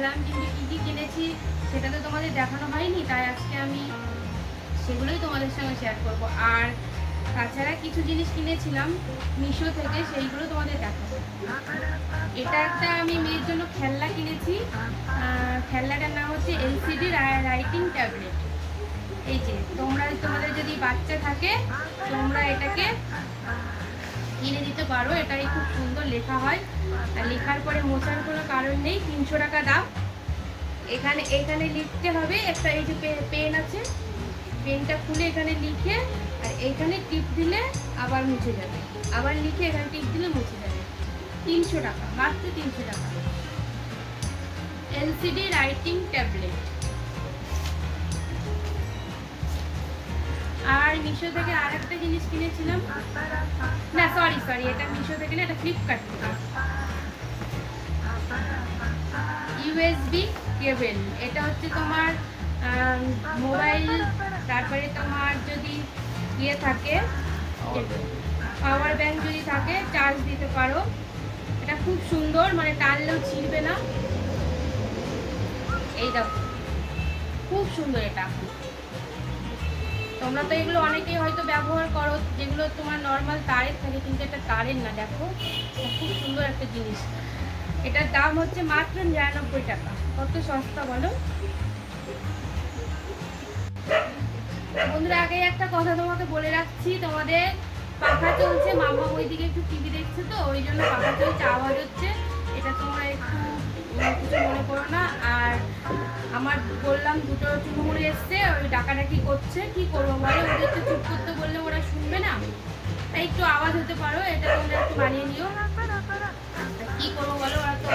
দেখালাম কিন্তু কী কী কিনেছি সেটা তো তোমাদের দেখানো হয়নি, তাই আজকে আমি সেগুলোই তোমাদের সঙ্গে শেয়ার করব। আর তাছাড়া কিছু জিনিস কিনেছিলাম, মিশো থেকে সেইগুলো তোমাদের দেখাবো। এটা একটা আমি মেয়ের জন্য খেলনা কিনেছি খেলনাটার নাম হচ্ছে এলসিডি রাইটিং ট্যাবলেট এই যে, তোমরা, তোমাদের যদি বাচ্চা থাকে, তোমরা এটাকে কিনে দিতে পারো। এটাই খুব সুন্দর লেখা হয়। আর লেখার পরে মোচার কোনো কারণ নেই। তিনশো টাকা দাম। এখানে এখানে লিখতে হবে। একটা এই যে পেন আছে। পেনটা খুলে এখানে লিখে, আর এখানে টিপ দিলে আবার মুছে যাবে। আবার লিখে এখানে টিপ দিলে মুছে যাবে। তিনশো টাকা, মাত্র তিনশো টাকা। LCD writing tablet. আর মিশো থেকে আর একটা জিনিস কিনেছিলাম। না সরি সরি এটা মিশো থেকে না এটা ফ্লিপকার্ট থেকে। ইউএসবি কেবল এটা হচ্ছে তোমার মোবাইল তারপরে তোমার যদি ইয়ে থাকে পাওয়ার ব্যাংক যদি থাকে চার্জ দিতে পারো। এটা খুব সুন্দর মানে টানলেও ছিঁড়বে না। এই দেখো খুব সুন্দর এটা। তোমরা তো এগুলো অনেকেই হয়তো ব্যবহার করো, যেগুলো তোমার নর্মাল তারের থাকে, কিন্তু এটা তারের না, দেখো। খুব সুন্দর একটা জিনিস। এটার দাম হচ্ছে মাত্র নিরানব্বই টাকা। কত সস্তা বলো? বন্ধুরা, আগে একটা কথা তোমাকে বলে রাখছি। তোমাদের পাখা চলছে, মামা ওইদিকে একটু টিভি দেখছে তো, ওই জন্য পাখা চলছে, আওয়াজ হচ্ছে। এটা তোমরা একটু কিছু মনে করো না। আর আমার বললাম দুটো চুমুড়ি এসছে, ওই ডাকাডাকি করছে, কি করব বলো? ওদের তো চুপ করতে বললে ওরা শুনবে না। তাই একটু আওয়াজ হতে পারো, এটা তোমরা একটু বানিয়ে নিও। কি করব বলো? ওরা তো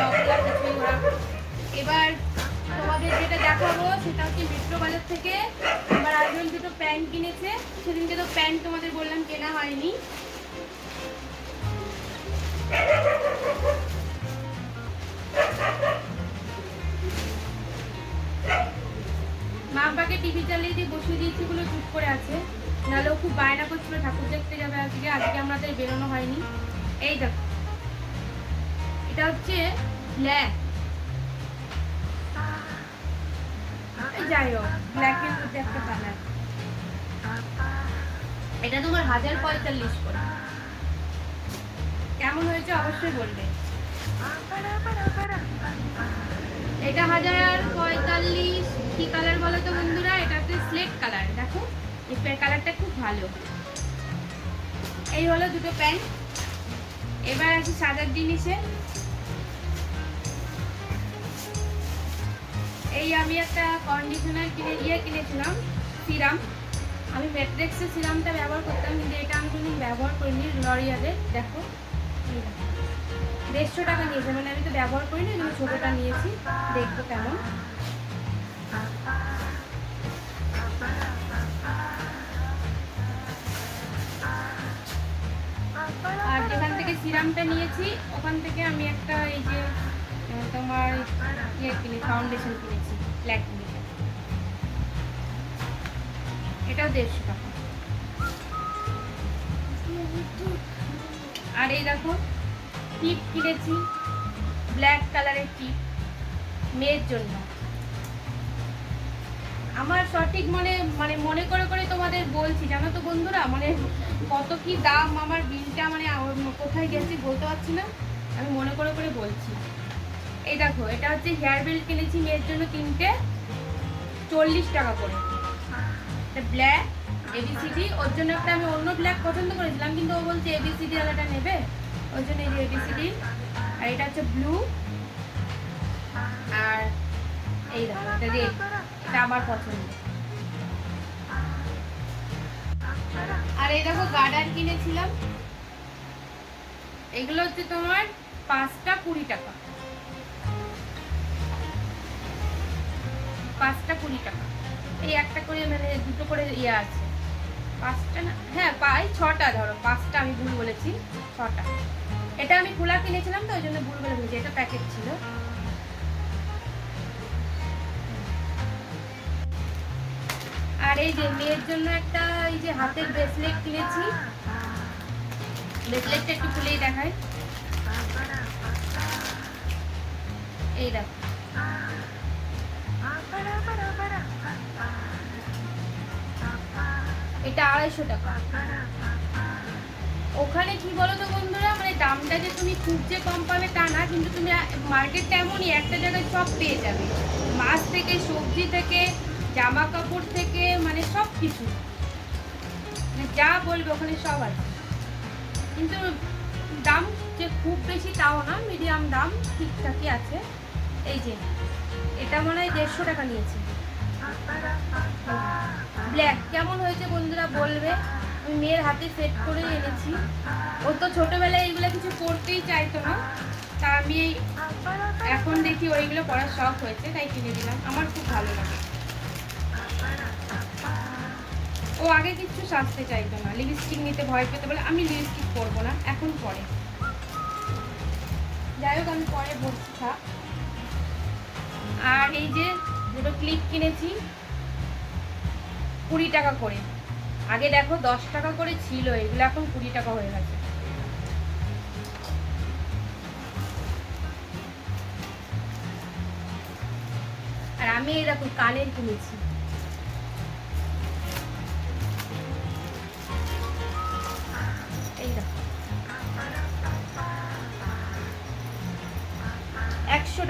ওরা এবার তোমাদের যেটা দেখাবো, সেটা হচ্ছে মেট্রো বাজার থেকে। আমার হাজবেন্ড দুটো প্যান্ট কিনেছে। সেদিনকে তো প্যান্ট তোমাদের বললাম কেনা হয়নি। বাবাকে টিভি চালিয়ে দিয়ে বসিয়ে দিয়েছি বলে চুপ করে আছে। নাহলে খুব বায়না করছিল, ঠাকুর দেখতে যাবে আজকে আজকে আমাদের বেরোনো হয়নি। এই দেখো। এটা হচ্ছে ব্ল্যাক। যাই হোক ব্ল্যাকের মধ্যে একটা এটা তোমার হাজার পঁয়তাল্লিশ করে। কেমন হয়েছে অবশ্যই বলবে। এটা হাজার পঁয়তাল্লিশ কি কালার বলো তো বন্ধুরা? এটা হচ্ছে স্লেট কালার। দেখো এই কালারটা খুব ভালো। এই হলো দুটো প্যান্ট। এবার আছে সাজার জিনিসে। এই আমি একটা কন্ডিশনার কিনে ইয়ে কিনেছিলাম, সিরাম। আমি ম্যাট্রিক্সের সিরামটা ব্যবহার করতাম, কিন্তু এটা আমি কোনো ব্যবহার করিনি লরিয়াদের দেখো দেড়শো টাকা নিয়েছে মানে আমি তো ব্যবহার করিনি ছোটোটা নিয়েছি। দেখব কেমন। সিরামটা নিয়েছি। ওখান থেকে আমি একটা এই যে তোমার ইয়ে কিনে ফাউন্ডেশন কিনেছি ল্যাকমি এটাও দেড়শো টাকা। আর এই দেখো, টিপ কিনেছি ব্ল্যাক কালারের টিপ, মেয়ের জন্য। আমার সঠিক মানে মানে মনে করে করে তোমাদের বলছি, জানো তো বন্ধুরা? মানে কত কি দাম আমার বিলটা মানে কোথায় গেছি বলতে পারছি না। আমি মনে করে করে বলছি। এই দেখো, এটা হচ্ছে হেয়ার বেল্ট কিনেছি মেয়ের জন্য তিনটে, চল্লিশ টাকা করে। এটা ব্ল্যাক এবিসিডি ওর জন্য একটা আমি অন্য ব্ল্যাক পছন্দ করেছিলাম, কিন্তু ও বলছে এবিসিডি আলাদা নেবে। ওর জন্য এই যে এবিসিডি আর এটা হচ্ছে ব্লু আর এই দেখো, এটা রেড এটা আমার পছন্দ। এই দেখো গার্ডার কিনেছিলাম। এগুলো হচ্ছে তোমার পাঁচটা কুড়ি টাকা। পাঁচটা কুড়ি টাকা। এই একটা করে মানে দুটো করে ইয়ে আছে। পাঁচটা না হ্যাঁ পাই ছটা ধরো, পাঁচটা আমি ভুল বলেছি, ছটা। এটা আমি খোলা কিনেছিলাম তো, ওই জন্য ভুল বলে বলেছি এটা প্যাকেট ছিল। আর এই যে মেয়ের জন্য একটা এই যে হাতের ব্রেসলেট কিনেছি। ব্রেসলেটটা একটু খুলেই দেখাই। এই দেখো। এটা আড়াইশো টাকা। ওখানে কি বলো তো বন্ধুরা মানে দামটা যে তুমি খুব যে কম পাবে তা না, কিন্তু তুমি মার্কেটটা এমনই, একটা জায়গায় সব পেয়ে যাবে। মাছ থেকে, সবজি থেকে জামা কাপড় থেকে মানে সব কিছু। মানে যা বলবে ওখানে সব আছে। কিন্তু দাম যে খুব বেশি তাও না মিডিয়াম দাম ঠিকঠাকই আছে। এই যে, এটা মনে হয় দেড়শো টাকা নিয়েছে। ব্ল্যাক কেমন হয়েছে বন্ধুরা বলবে। আমি মেয়ের হাতে সেট করে এনেছি। ও তো ছোটোবেলায় এইগুলো কিছু করতেই চাইতো না। তা আমি এখন দেখি, ওইগুলো পড়ার শখ হয়েছে, তাই কিনে দিলাম আমার খুব ভালো লাগে। ও আগে কিচ্ছু সাজতে চাইতো না। লিপস্টিক নিতে ভয় পেতে বলে আমি লিপস্টিক পরবো না, এখন পরে। যাই হোক, আমি পরে বলছি আর এই যে দুটো ক্লিপ কিনেছি, কুড়ি টাকা করে। আগে দেখো, দশ টাকা করে ছিল, এগুলো এখন কুড়ি টাকা হয়ে গেছে। আর আমি এই দেখো, কানের কিনেছি।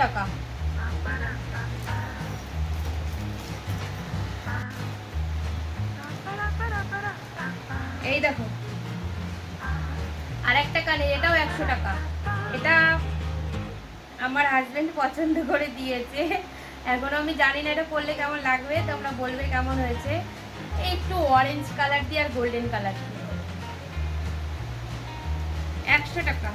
টাকা। এই দেখো। আর একটা কানে, এটাও একশো টাকা। এটা আমার হাজবেন্ড পছন্দ করে দিয়েছে। এখনও আমি জানি না এটা পরলে কেমন লাগবে, তোমরা বলবে কেমন হয়েছে। একটু অরেঞ্জ কালার দিয়ে আর গোল্ডেন কালার দিয়ে। একশো টাকা।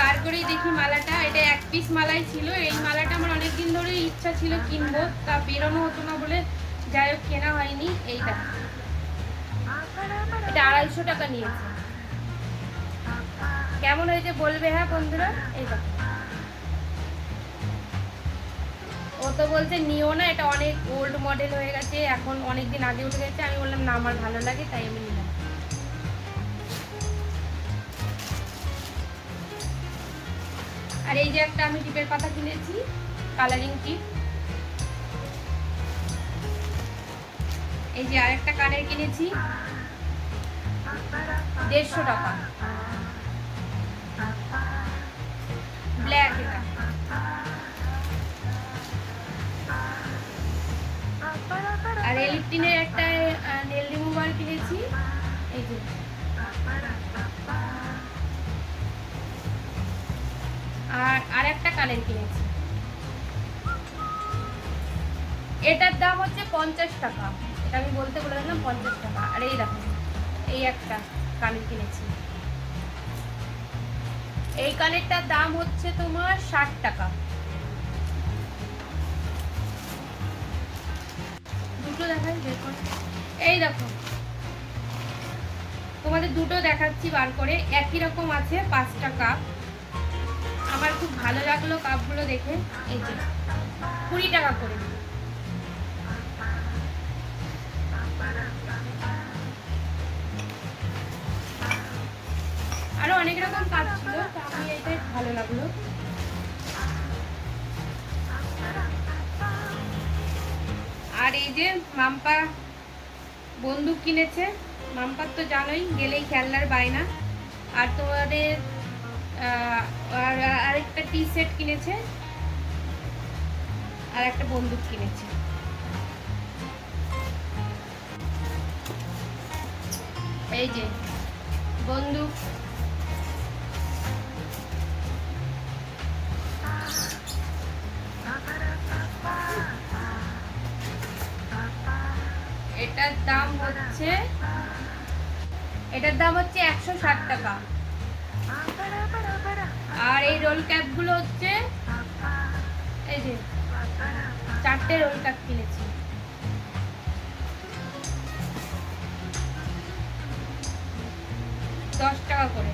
বার করেই দেখি মালাটা। এটা এক পিস মালাই ছিল। এই মালাটা আমার অনেকদিন ধরে ইচ্ছা ছিল কিনবো। তা বেরোনো হতো না বলে যাই হোক, কেনা হয়নি। এইটা। এটা আড়াইশো টাকা নিয়েছে। কেমন হয়েছে বলবে হ্যাঁ বন্ধুরা? এইটা ও তো বলছে, নিও না। এটা অনেক ওল্ড মডেল হয়ে গেছে। এখন অনেক দিন আগে উঠে গেছে। আমি বললাম, না, আমার ভালো লাগে, তাই আমি নিলাম। আর এই যে একটা আমি টিপের পাতা কিনেছি কালারিং টিপ এই যে আরেকটা কানের কিনেছি, দেড়শো টাকা। ব্ল্যাক এটা। আর এলিপটিনের একটা নেল রিমুভার কিনেছি। এই যে। আর আর একটা কানের কিনেছি। এটার দাম হচ্ছে পঞ্চাশ টাকা। এটা আমি বলতে বলে দিলাম পঞ্চাশ টাকা। আর এই দেখো, এই একটা কানের কিনেছি। এই কানেরটার দাম হচ্ছে তোমার ষাট টাকা। দুটো দেখাই এই দেখো, তোমাদের দুটো দেখাচ্ছি বার করে। একই রকম আছে পাঁচটা কাপ। আমার খুব ভালো লাগল কাপগুলো দেখে। এই যে, কুড়ি টাকা করে। আরও অনেক রকম কাপ ছিল আমি এটাই ভালো লাগল। আর এই যে মাম্পা বন্দুক কিনেছে, মাম্পার তো জানোই, গেলেই খেলনার বায়না। আর তোমাদের আর আরেকটা টি সেট কিনেছে। আর একটা বন্দুক কিনেছে। এই যে, বন্দুক। এটার দাম হচ্ছে, এটার দাম হচ্ছে একশো ষাট টাকা। রোল ক্যাপগুলো হচ্ছে এই যে চারটে রোল ক্যাপ কিনেছি। দশ টাকা করে।